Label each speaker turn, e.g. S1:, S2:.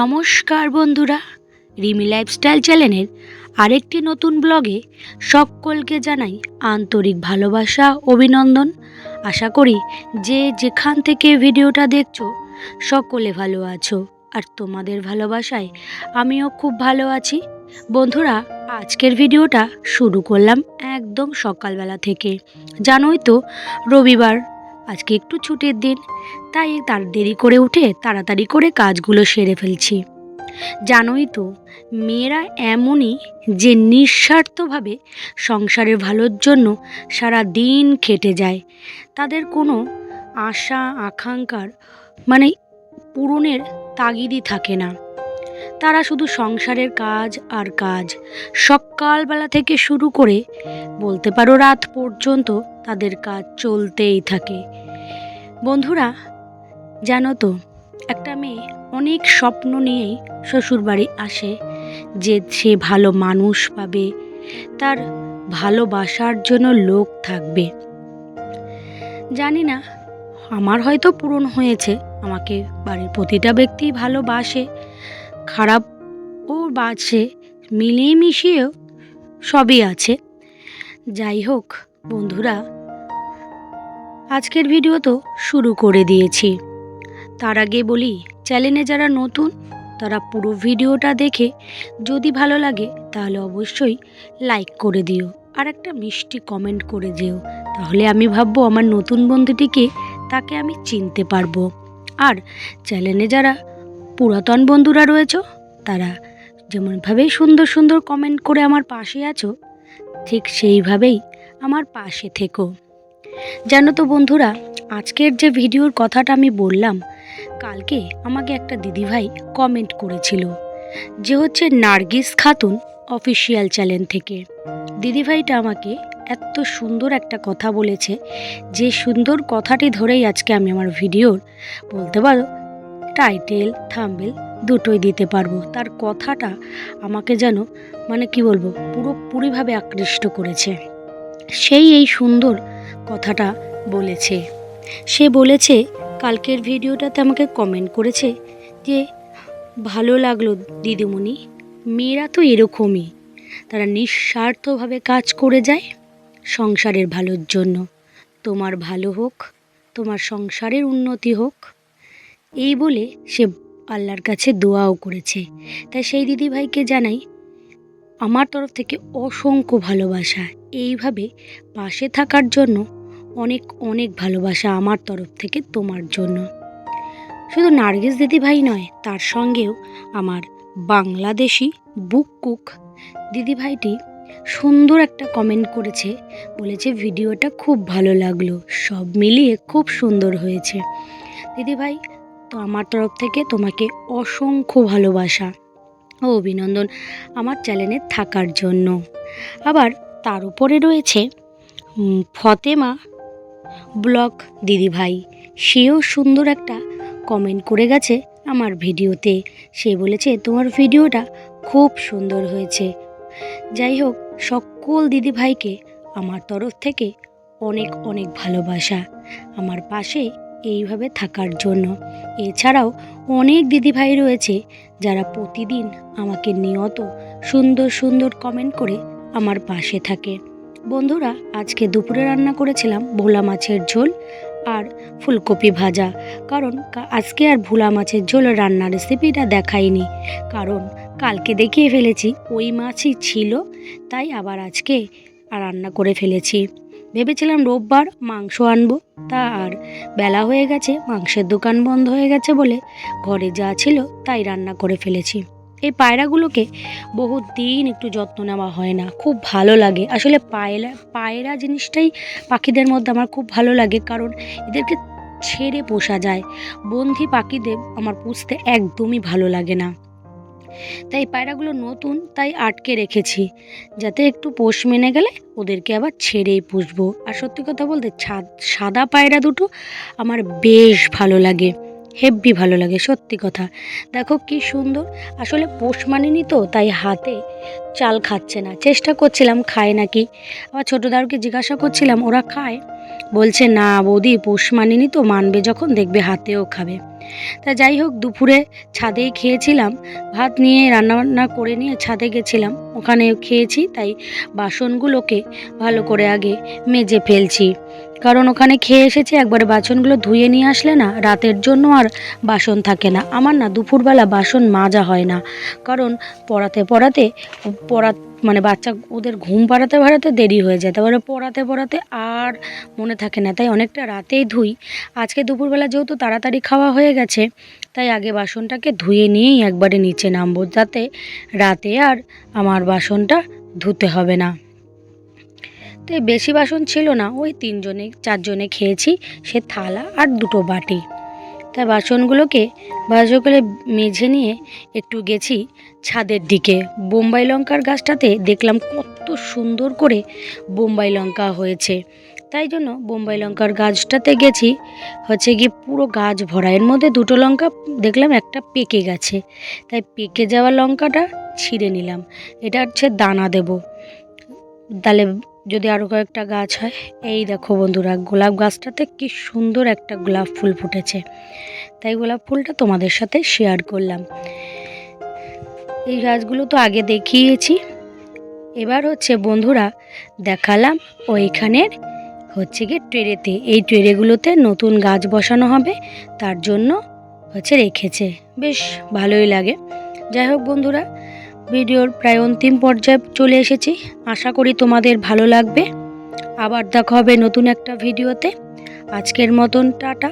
S1: নমস্কার বন্ধুরা, রিমি লাইফস্টাইল চ্যানেলের আরেকটি নতুন ব্লগে সকলকে জানাই আন্তরিক ভালোবাসা, অভিনন্দন। আশা করি যে যেখান থেকে ভিডিওটা দেখছ, সকলে ভালো আছো। আর তোমাদের ভালোবাসায় আমিও খুব ভালো আছি। বন্ধুরা, আজকের ভিডিওটা শুরু করলাম একদম সকালবেলা থেকে। জানোই তো, রবিবার। আজকে একটু ছুটির দিন, তাই তার দেরি করে উঠে তাড়াতাড়ি করে কাজগুলো সেরে ফেলছি। জানোই তো, মেয়েরা এমনই যে নিঃস্বার্থভাবে সংসারের ভালোর জন্য সারা দিন খেটে যায়। তাদের কোনো আশা, আকাঙ্ক্ষার মানে পূরণের তাগিদই থাকে না। তারা শুধু সংসারের কাজ আর কাজ। সকালবেলা থেকে শুরু করে, বলতে পারো রাত পর্যন্ত, তাদের কাজ চলতেই থাকে। বন্ধুরা, জানো তো, একটা মেয়ে অনেক স্বপ্ন নিয়েই শ্বশুরবাড়ি আসে, যে সে ভালো মানুষ পাবে, তার ভালোবাসার জন্য লোক থাকবে। জানি না, আমার হয়তো পূরণ হয়েছে, আমাকে বাড়ির প্রতিটা ব্যক্তি ভালোবাসে খারাপও বাসে মিলিয়ে মিশিয়েও সবই আছে। যাই হোক, বন্ধুরা, আজকের ভিডিও তো শুরু করে দিয়েছি। তার আগে বলি চ্যানেলে যারা নতুন, তারা পুরো ভিডিওটা দেখে যদি ভালো লাগে, তাহলে অবশ্যই লাইক করে দিও। আর একটা মিষ্টি কমেন্ট করে দিও তাহলে আমি ভাববো, আমার নতুন বন্ধুটিকে তাকে আমি চিনতে পারব। আর চ্যানেলে যারা পুরাতন বন্ধুরা রয়েছ, তারা যেমনভাবে সুন্দর সুন্দর কমেন্ট করে আমার পাশে আছো, ঠিক সেইভাবেই আমার পাশে থেকো। জানো তো বন্ধুরা, আজকের যে ভিডিওর কথাটা আমি বললাম, কালকে আমাকে একটা দিদিভাই কমেন্ট করেছিল, যে হচ্ছে নার্গিস খাতুন অফিসিয়াল চ্যানেল থেকে। দিদিভাইটা আমাকে এত সুন্দর একটা কথা বলেছে, যে সুন্দর কথাটি ধরেই আজকে আমি আমার ভিডিওর, বলতে পারো টাইটেল, থাম্বেল দুটোই দিতে পারব। তার কথাটা আমাকে যেন মানে কি বলব, পুরোপুরিভাবে আকৃষ্ট করেছে। সেই এই সুন্দর কথাটা বলেছে। সে বলেছে, কালকের ভিডিওটাতে আমাকে কমেন্ট করেছে যে, ভালো লাগল দিদিমণি, মেয়েরা তো এরকমই। তারা নিঃস্বার্থভাবে কাজ করে যায় সংসারের ভালোর জন্য। তোমার ভালো হোক, তোমার সংসারের উন্নতি হোক এই বলে সে আল্লাহর কাছে দোয়াও করেছে। তাই সেই দিদিভাইকে জানাই, আমার তরফ থেকে অসংখ্য ভালোবাসা। এইভাবে পাশে থাকার জন্য অনেক অনেক ভালোবাসা আমার তরফ থেকে তোমার জন্য। শুধু নার্গিস দিদিভাই নয়, তার সঙ্গেও আমার বাংলাদেশি বুক কুক দিদিভাইটি সুন্দর একটা কমেন্ট করেছে, বলেছে ভিডিওটা খুব ভালো লাগল, সব মিলিয়ে খুব সুন্দর হয়েছে। দিদিভাই তো আমার তরফ থেকে তোমাকে অসংখ্য ভালোবাসা ও অভিনন্দন আমার চ্যানেলে থাকার জন্য। আবার তার উপরে রয়েছে ফতেমা ব্লগ দিদিভাই। সেও সুন্দর একটা কমেন্ট করে গেছে আমার ভিডিওতে। সে বলেছে, তোমার ভিডিওটা খুব সুন্দর হয়েছে। যাই হোক, সকল দিদিভাইকে আমার তরফ থেকে অনেক অনেক ভালোবাসা। আমার পাশে এইভাবে থাকার জন্য। এছাড়াও অনেক দিদিভাই রয়েছে যারা প্রতিদিন আমাকে নিয়ত সুন্দর সুন্দর কমেন্ট করে আমার পাশে থাকে। বন্ধুরা, আজকে দুপুরে রান্না করেছিলাম ভোলা মাছের ঝোল আর ফুলকপি ভাজা। কারণ আজকে আর ভোলা মাছের ঝোল রান্নার রেসিপিটা দেখাইনি। কারণ কালকে দেখিয়ে ফেলেছি, ওই মাছই ছিল, তাই আবার আজকে রান্না করে ফেলেছি। ভেবেছিলাম রোববার মাংস আনব। তা আর বেলা হয়ে গেছে, মাংসের দোকান বন্ধ হয়ে গেছে বলে ঘরে যা ছিল তাই রান্না করে ফেলেছি। এই পায়রাগুলোকে বহুত দিন একটু যত্ন নেওয়া হয় না, খুব ভালো লাগে। আসলে পায়রা পায়রা জিনিসটাই পাখিদের মধ্যে আমার খুব ভালো লাগে, কারণ এদেরকে ছেড়ে পোষা যায়। বন্ধি পাখিদের আমার পুষতে একদমই ভালো লাগে না। তাই পায়রাগুলো নতুন, তাই আটকে রেখেছি। যাতে একটু পোষ মেনে গেলে ওদেরকে আবার ছেড়েই পুষবো। আর সত্যি কথা বলতে সাদা পায়রা দুটো আমার বেশ ভালো লাগে। হেব্বি ভালো লাগে, সত্যি কথা। দেখো কি সুন্দর। আসলে পোষ মানেনি তো, তাই হাতে চাল খাচ্ছে না। চেষ্টা করছিলাম, খায় নাকি? আবার ছোটো ছোটোদারকে জিজ্ঞাসা করছিলাম, ওরা খায়? বলছে, না বৌদি, পোষ মানেনি তো, মানবে যখন, দেখবে হাতেও খাবে। তা যাই হোক, দুপুরে ছাদেই খেয়েছিলাম। ভাত নিয়ে রান্নাবান্না করে নিয়ে ছাদে গেছিলাম। ওখানে খেয়েছি, তাই বাসনগুলোকে ভালো করে আগে মেজে ফেলছি। কারণ ওখানে খেয়ে এসেছি, একবারে বাসনগুলো ধুয়ে নিয়ে আসলে না, রাতের জন্য আর বাসন থাকে না। আমার না দুপুরবেলা বাসন মাজা হয় না। কারণ পড়াতে পড়াতে, পড়া মানে বাচ্চা, ওদের ঘুম পাড়াতে পাড়াতে দেরি হয়ে যায়। তারপরে পড়াতে পড়াতে আর মনে থাকে না, তাই অনেকটা রাতেই ধুই। আজকে দুপুরবেলা যেহেতু তাড়াতাড়ি খাওয়া হয়ে গেছে, তাই আগে বাসনটাকে ধুয়ে নিয়েই একবারে নিচে নামবো, যাতে রাতে আর আমার বাসনটা ধুতে হবে না। তো বেশি বাসন ছিল না, ওই তিনজনে, চারজনে খেয়েছি, সে থালা আর দুটো বাটি। তাই বাসনগুলোকে ভালো করে মেজে নিয়ে একটু গেছি ছাদের দিকে। বোম্বাই লঙ্কার গাছটাতে দেখলাম কত সুন্দর করে বোম্বাই লঙ্কা হয়েছে। তাই জন্য বোম্বাই লঙ্কার গাছটাতে গেছি, হচ্ছে গিয়ে পুরো গাছ ভরা। এর মধ্যে দুটো লঙ্কা দেখলাম, একটা পেকে গেছে। তাই পেকে যাওয়া লঙ্কাটা ছিঁড়ে নিলাম। এটা হচ্ছে দানা দেব। তাহলে যদি আরও কয়েকটা গাছ হয়, এই দেখো বন্ধুরা, গোলাপ গাছটাতে কি সুন্দর একটা গোলাপ ফুল ফুটেছে। তাই গোলাপ ফুলটা তোমাদের সাথে শেয়ার করলাম। এই গাছগুলো তো আগে দেখিয়েছি। এবার হচ্ছে বন্ধুরা, দেখালাম ওইখানের হচ্ছে গিয়ে ট্রেরেতে এই ট্রেরেগুলোতে নতুন গাছ বসানো হবে, তার জন্য হচ্ছে রেখেছে। বেশ ভালোই লাগে। যাই হোক বন্ধুরা ভিডিওর প্রায় অন্তিম পর্যায়ে চলে এসেছি। আশা করি তোমাদের ভালো লাগবে। আবার দেখা হবে নতুন একটা ভিডিওতে। আজকের মতন, টাটা।